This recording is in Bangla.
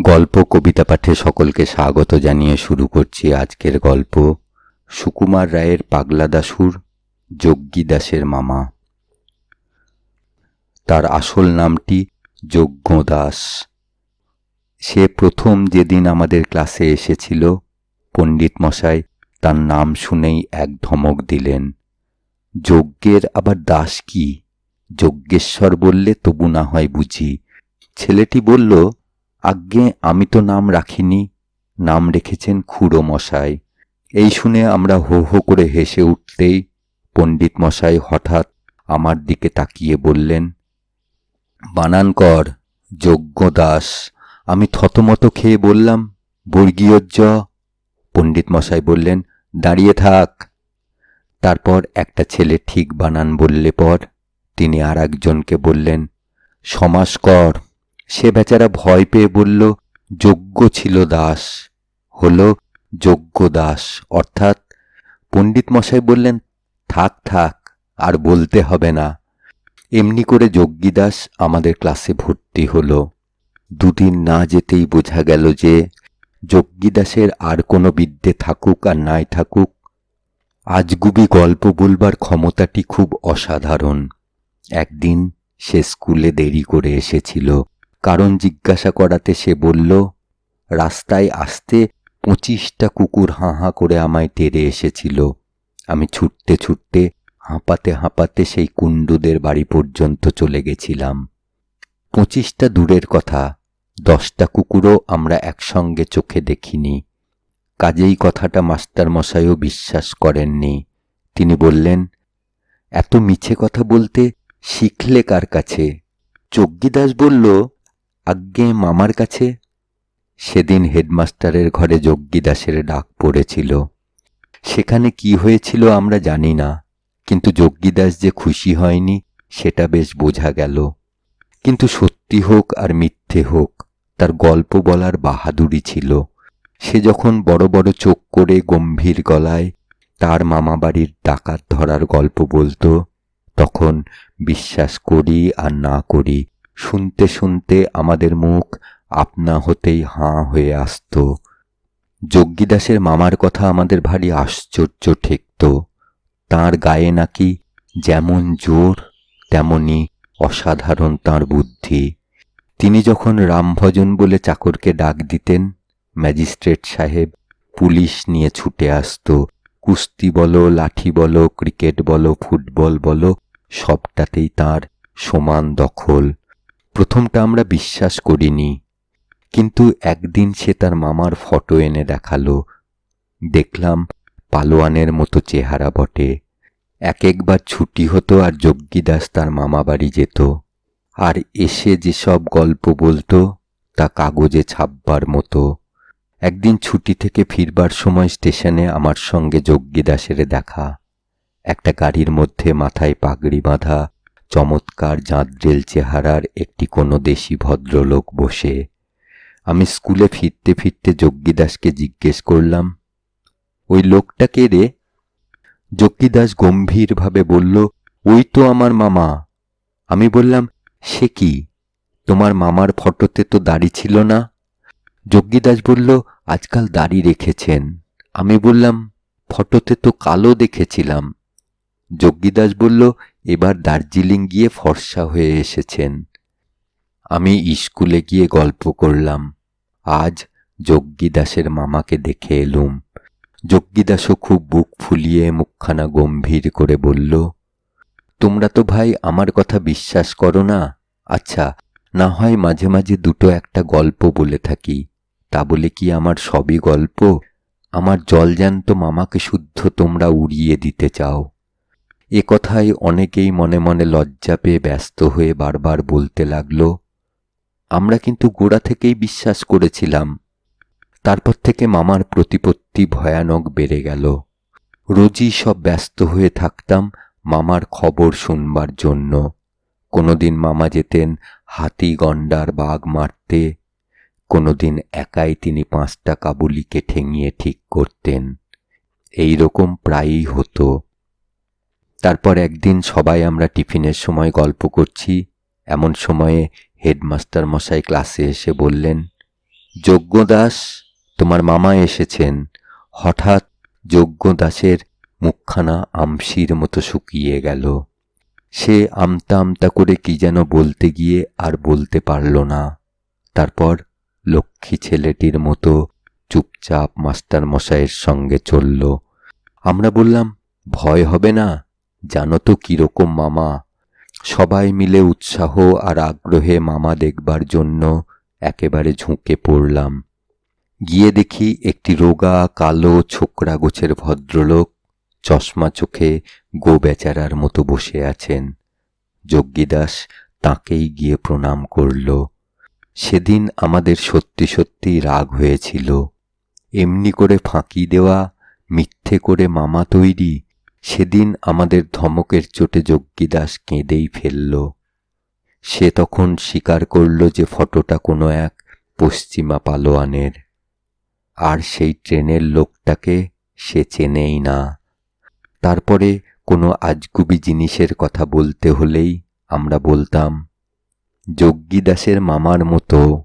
গল্প কবিতা পাঠে সকলকে স্বাগত জানিয়ে শুরু করছি আজকের গল্প, সুকুমার রায়ের পাগলা দাসুর যজ্ঞী দাসের মামা। তার আসল নামটি যজ্ঞ দাস। সে প্রথম যেদিন আমাদের ক্লাসে এসেছিল, পণ্ডিত মশাই তার নাম শুনেই এক ধমক দিলেন, যজ্ঞের আবার দাস কি? যজ্ঞেশ্বর বললে তবু না হয় বুঝি। ছেলেটি বলল আজ্ঞে, আমি তো নাম রাখিনি, নাম রেখেছেন খুড়ো মশাই এই শুনে আমরা হো হো করে হেসে উঠতেই পণ্ডিত মশাই হঠাৎ আমার দিকে তাকিয়ে বললেন বানান কর যজ্ঞ দাস আমি থতমত খেয়ে বললাম বর্গীয় জ পণ্ডিত মশাই বললেন, দাঁড়িয়ে থাক। তারপর একটা ছেলে ঠিক বানান বললে পর তিনি আর একজনকে বললেন সমাস কর সে বেচারা ভয় পেয়ে বলল যজ্ঞ ছিল দাস, হল যজ্ঞ দাস। অর্থাৎ পণ্ডিত মশাই বললেন, থাক থাক, আর বলতে হবে না। এমনি করে যজ্ঞিদাস আমাদের ক্লাসে ভর্তি হলো। দুদিন না যেতেই বোঝা গেল যে যজ্ঞিদাসের আর কোনো বিদ্যে থাকুক আর নাই থাকুক, আজগুবি গল্প বলবার ক্ষমতাটি খুব অসাধারণ। একদিন সে স্কুলে দেরি করে এসেছিল। কারণ জিজ্ঞাসা করাতে সে বলল, রাস্তায় আসতে পঁচিশটা কুকুর হাঁ হাঁ করে আমায় টেরে এসেছিল। আমি ছুটতে ছুটতে, হাঁপাতে হাঁপাতে সেই কুণ্ডুদের বাড়ি পর্যন্ত চলে গেছিলাম। পঁচিশটা দূরের কথা, দশটা কুকুরও আমরা একসঙ্গে চোখে দেখিনি। কাজেই কথাটা মাস্টার মশাইও বিশ্বাস করেননি। তিনি বললেন, এত মিছে কথা বলতে শিখলে কার কাছে? যজ্ঞিদাস বলল আজ্ঞে মামার কাছে? সেদিন হেডমাস্টারের ঘরে যজ্ঞিদাসের ডাক পড়েছিল। সেখানে কি হয়েছিল আমরা জানি না, কিন্তু যজ্ঞিদাস যে খুশি হয়নি, সেটা বেশ বোঝা গেল। কিন্তু সত্যি হোক আর মিথ্যে হোক, তার গল্প বলার বাহাদুরি ছিল। সে যখন বড় বড় চোখ করে গম্ভীর গলায় তার মামাবাড়ির ডাকাত ধরার গল্প বলতো, তখন বিশ্বাস করি আর না করি শুনতে শুনতে আমাদের মুখ আপনা হতেই হাঁ হয়ে আসত। যজ্ঞিদাসের মামার কথা আমাদের ভারী আশ্চর্য ঠেকত। তার গায়ে নাকি যেমন জোর, তেমনি অসাধারণ তার বুদ্ধি। তিনি যখন রামভজন বলে চাকরকে ডাক দিতেন, ম্যাজিস্ট্রেট সাহেব পুলিশ নিয়ে ছুটে আসত। কুস্তি বলো, লাঠি বলো, ক্রিকেট বলো, ফুটবল বলো, সবটাতেই তার সমান দখল। প্রথমটা আমরা বিশ্বাস করিনি, কিন্তু একদিন সে তার মামার ফটো এনে দেখাল। দেখলাম পালোয়ানের মতো চেহারা বটে। এক একবার ছুটি হতো আর যজ্ঞিদাস তার মামা বাড়ি যেত। আর এসে যেসব গল্প বলতো, তা কাগজে ছাপবার মতো। একদিন ছুটি থেকে ফিরবার সময় স্টেশনে আমার সঙ্গে যজ্ঞিদাসের দেখা। একটা গাড়ির মধ্যে মাথায় পাগড়ি বাঁধা চমৎকার জাঁদরেল চেহারার একটি কোনো দেশি ভদ্রলোক বসে। আমি স্কুলে ফিরতে ফিরতে যজ্ঞিদাসকে জিজ্ঞেস করলাম, ওই লোকটা কে রে? যজ্ঞিদাস গম্ভীরভাবে বলল, ওই তো আমার মামা। আমি বললাম, সে কি? তোমার মামার ফটোতে তো দাড়ি ছিল না? যজ্ঞিদাস বলল, আজকাল দাড়ি রেখেছেন। আমি বললাম, ফটোতে তো কালো দেখেছিলাম। যজ্ঞিদাস বলল এবার দার্জিলিং গিয়ে ফর্সা হয়ে এসেছেন। আমি স্কুলে গিয়ে গল্প করলাম। আজ যজ্ঞিদাসের মামাকে দেখে এলুম। যজ্ঞিদাসও খুব বুক ফুলিয়ে মুখখানা গম্ভীর করে বলল, তোমরা তো ভাই আমার কথা বিশ্বাস করো না? আচ্ছা না হয় মাঝে মাঝে দুটো একটা গল্প বলে থাকি। তা বলে কি আমার সবই গল্প? আমার জলজ্যান্ত মামাকে শুদ্ধ তোমরা উড়িয়ে দিতে চাও? এ কথায় অনেকেই মনে মনে লজ্জা পেয়ে ব্যস্ত হয়ে বারবার বলতে লাগল, আমরা কিন্তু গোড়া থেকেই বিশ্বাস করেছিলাম। তারপর থেকে মামার প্রতিপত্তি ভয়ানক বেড়ে গেল। রোজই সব ব্যস্ত হয়ে থাকতাম মামার খবর শুনবার জন্য। কোনোদিন মামা যেতেন হাতি গন্ডার বাঘ মারতে, কোনোদিন একাই তিনি পাঁচটা কাবুলিকে ঠেঙিয়ে ঠিক করতেন। এই রকম প্রায়ই হতো। তারপর একদিন সবাই আমরা টিফিনের সময় গল্প করছি। এমন সময়ে হেডমাস্টার মশাই ক্লাসে এসে বললেন, যজ্ঞদাস, তোমার মামা এসেছেন। হঠাৎ যজ্ঞদাসের মুখখানা আমশির মতো শুকিয়ে গেল। সে আমতা আমতা করে কি যেন বলতে গিয়ে আর বলতে পারল না। তারপর লক্ষ্মী ছেলেটির মতো চুপচাপ মাস্টার মশাইয়ের সঙ্গে চলল। আমরা বললাম, ভয় হবে না। জানো তো কীরকম মামা? সবাই মিলে উৎসাহ আর আগ্রহে মামা দেখবার জন্য একেবারে ঝুঁকে পড়লাম। গিয়ে দেখি একটি রোগা, কালো, ছোকরা গোছের ভদ্রলোক চশমা চোখে গো বেচারার মতো বসে আছেন। যজ্ঞিদাস তাঁকেই গিয়ে প্রণাম করল। সেদিন আমাদের সত্যি সত্যি রাগ হয়েছিল। এমনি করে ফাঁকি দেওয়া, মিথ্যে করে মামা তৈরি সেদিন আমাদের ধমকের চোটে যজ্ঞিদাস কেঁদেই ফেলল। সে তখন স্বীকার করল যে ফটোটা কোনো এক পশ্চিমা পালোয়ানের। আর সেই ট্রেনের লোকটাকে সে চেনেই না। তারপরে কোনো আজগুবি জিনিসের কথা বলতে হলেই আমরা বলতাম যজ্ঞিদাসের মামার মতো